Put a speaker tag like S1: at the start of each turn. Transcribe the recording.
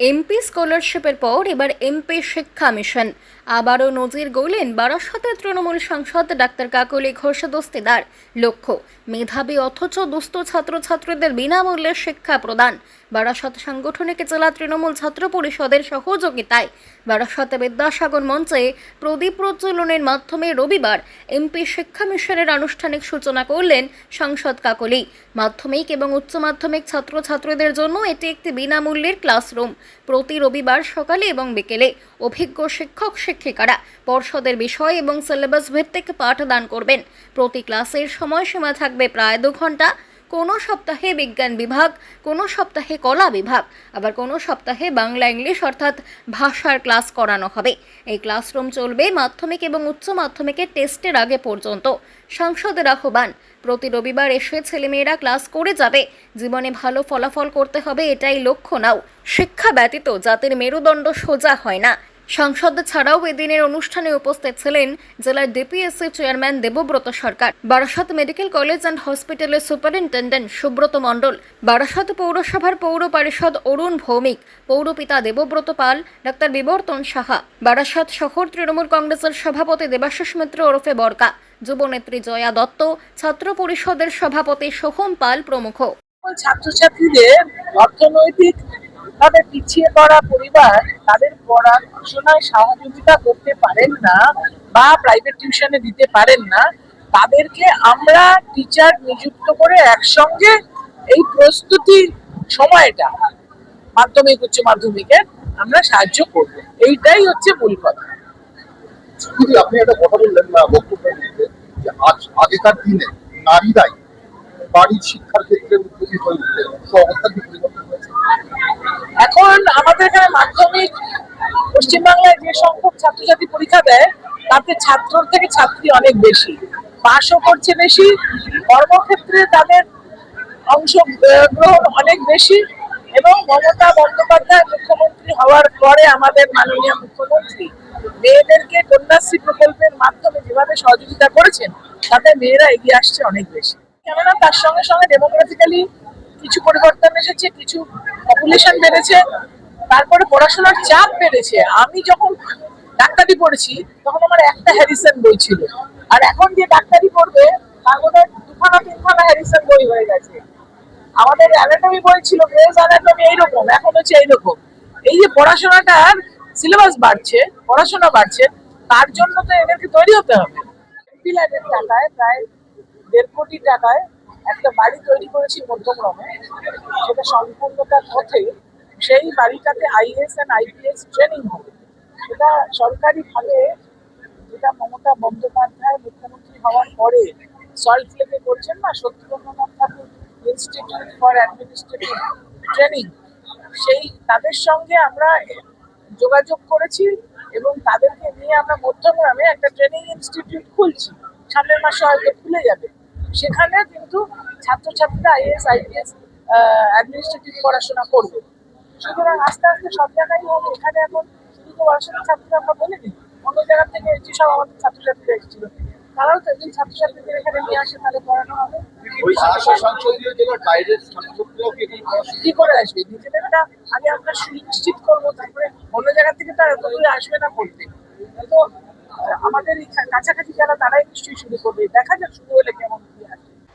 S1: MP স্কলারশিপের পর এবার এমপি শিক্ষা মিশন। আবারও নজির গড়লেন বারাসতের তৃণমূল সাংসদ ডাক্তার কাকলি ঘোষ দস্তিদার। লক্ষ্য, মেধাবী অথচ দুস্থ ছাত্রছাত্রীদের বিনামূল্যে শিক্ষা প্রদান। বারাসত সাংগঠনিক জেলা তৃণমূল ছাত্র পরিষদের সহযোগিতায় বারাসত বিদ্যাসাগর মঞ্চে প্রদীপ প্রজ্বলনের মাধ্যমে রবিবার এমপি শিক্ষা মিশনের আনুষ্ঠানিক সূচনা করলেন সাংসদ কাকলি। মাধ্যমিক এবং উচ্চ মাধ্যমিক ছাত্রছাত্রীদের জন্য এটি একটি বিনামূল্যের ক্লাসরুম। প্রতি রবিবার সকালে এবং বিকেলে অভিজ্ঞ শিক্ষক, শিক্ষিকারা পর্ষদের বিষয় এবং সিলেবাস ভিত্তিক পাঠদান করবেন। প্রতি ক্লাসের সময়সীমা থাকবে প্রায় দু ঘণ্টা। কোনো সপ্তাহে বিজ্ঞান বিভাগ, কোনো সপ্তাহে কলা বিভাগ, আবার কোনো সপ্তাহে বাংলা ইংলিশ অর্থাৎ ভাষার ক্লাস করানো হবে। এই ক্লাসরুম চলবে মাধ্যমিক এবং উচ্চ মাধ্যমিকের টেস্টের আগে পর্যন্ত। সংসদের আহ্বান, প্রতি রবিবার এসে ছেলেমেয়েরা ক্লাস করে যাবে। জীবনে ভালো ফলাফল করতে হবে এটাই লক্ষ্য নাও। শিক্ষা ব্যতীত জাতির মেরুদণ্ড সোজা হয় না। সংসদ ছাড়াও এদিনের অনুষ্ঠানে উপস্থিত ছিলেন জেলার DPSC chairman Debabrata Sarkar, Barasat medical college and হসপিটালের সুপারিনটেন্ডেন্ট সুব্রত মণ্ডল, বারাসাত পৌরসভার পৌর পরিষদ অরুণ ভৌমিক, পৌরপিতা দেবব্রত পাল, ডাক্তার বিবর্তন সাহা, বারাসাত শহর তৃণমূল কংগ্রেসের সভাপতি দেবাশিস মিত্র ওরফে বরকা, যুবনেত্রী জয়া দত্ত, ছাত্র পরিষদের সভাপতি সোহম পাল প্রমুখ।
S2: ছাত্রছাত্রীদের অর্থনৈতিক ভাবে পিছিয়ে পড়া পরিবার তাদের পড়াশোনায় সহযোগিতা করতে পারেন না বা প্রাইভেট টিউশনে দিতে পারেন না, তাদেরকে আমরা টিচার নিযুক্ত করে একসঙ্গে এই প্রস্তুতি সময়টা মাধ্যমিক, উচ্চ মাধ্যমিকের আমরা সাহায্য করব। এইটাই হচ্ছে মূল কথা।
S3: আপনি একটা কথা বললেন যে আজ, আগেকার দিনে নারীরাই বাড়ির শিক্ষার ক্ষেত্রে উদ্যোগী হয়ে উঠতে অবস্থা কি পরিবর্তন হয়েছে
S2: এখন আমাদের এখানে মাধ্যমিক পশ্চিমবাংলায় যে সংখ্যক ছাত্রছাত্রী পরীক্ষা দেয়, তাতে ছাত্র থেকে ছাত্রী অনেক বেশি। পাশও করছে বেশি, কর্মক্ষেত্রে তাদের অংশগ্রহণ অনেক বেশি এবং মমতা বন্দ্যোপাধ্যায় মুখ্যমন্ত্রী হওয়ার পরে আমাদের মাননীয় মুখ্যমন্ত্রী মেয়েদেরকে কন্যাশ্রী প্রকল্পের মাধ্যমে যেভাবে সহযোগিতা করেছেন, তাতে মেয়েরা এগিয়ে আসছে অনেক বেশি। কেননা তার সঙ্গে সঙ্গে ডেমোক্রেটিক্যালি কিছু পরিবর্তন এসেছে, কিছু পপুলেশন বেড়েছে, তারপরে পড়াশোনার চাপ বেড়েছে। আমি যখন ডাক্তারি পড়েছি, তখন আমার একটা হ্যারিসন বই ছিল। আর এখন যে ডাক্তারি পড়বে, তার মধ্যে দুখানা, তিনখানা হ্যারিসন বই হয়ে গেছে। আমাদের অ্যানাটমি বই ছিল গ্রেস অ্যানাটমি এইরকম, এখন হচ্ছে এইরকম। এই যে পড়াশোনাটার সিলেবাস বাড়ছে, পড়াশোনা বাড়ছে, তার জন্য তো এদেরকে তৈরি হতে হবে। এমপিল্যান্ডের টাকায়, প্রায় দেড় কোটি টাকায় একটা বাড়ি তৈরি করেছি মধ্যমগ্রামে। সেটা সম্পূর্ণতার পথে সেই বাড়িটাতে আইএস এন্ড আইপিএস ট্রেনিং হবে। সেটা সরকারিভাবে যেটা মমতা বন্দ্যোপাধ্যায় মুখ্যমন্ত্রী হওয়ার পরে সল্ট লেকে করছেন না সত্যরঞ্জনাথ Thakur institute for administrative training সেই তাদের সঙ্গে আমরা যোগাযোগ করেছি এবং তাদেরকে নিয়ে আমরা মধ্যমগ্রামে একটা ট্রেনিং ইনস্টিটিউট খুলছি। সামনের মাসে হয়তো খুলে যাবে। সেখানে কিন্তু ছাত্রছাত্রীরা আইএস আইপিএস অ্যাডমিনিস্ট্রেটিভ পড়াশোনা করবে। সুতরাং আস্তে আস্তে সব জায়গায় হবে এখানে এখন শুধু পড়াশোনার ছাত্ররা আমরা বলে দিই অন্য জায়গা থেকে এসেছি সব আমাদের ছাত্রছাত্রীরা এসেছিল। তারাও তো একজন ছাত্রছাত্রীদের এখানে নিয়ে আসে তাহলে পড়ানো হবে।
S3: কি
S2: করে আসবে? আগে আমরা সুনিশ্চিত করব তারপরে অন্য জায়গা থেকে তারা দূরে আসবে না পড়তে তো আমাদের কাছাকাছি যারা তারাই নিশ্চয়ই শুরু করবে। দেখা যাক শুরু হলে কেমন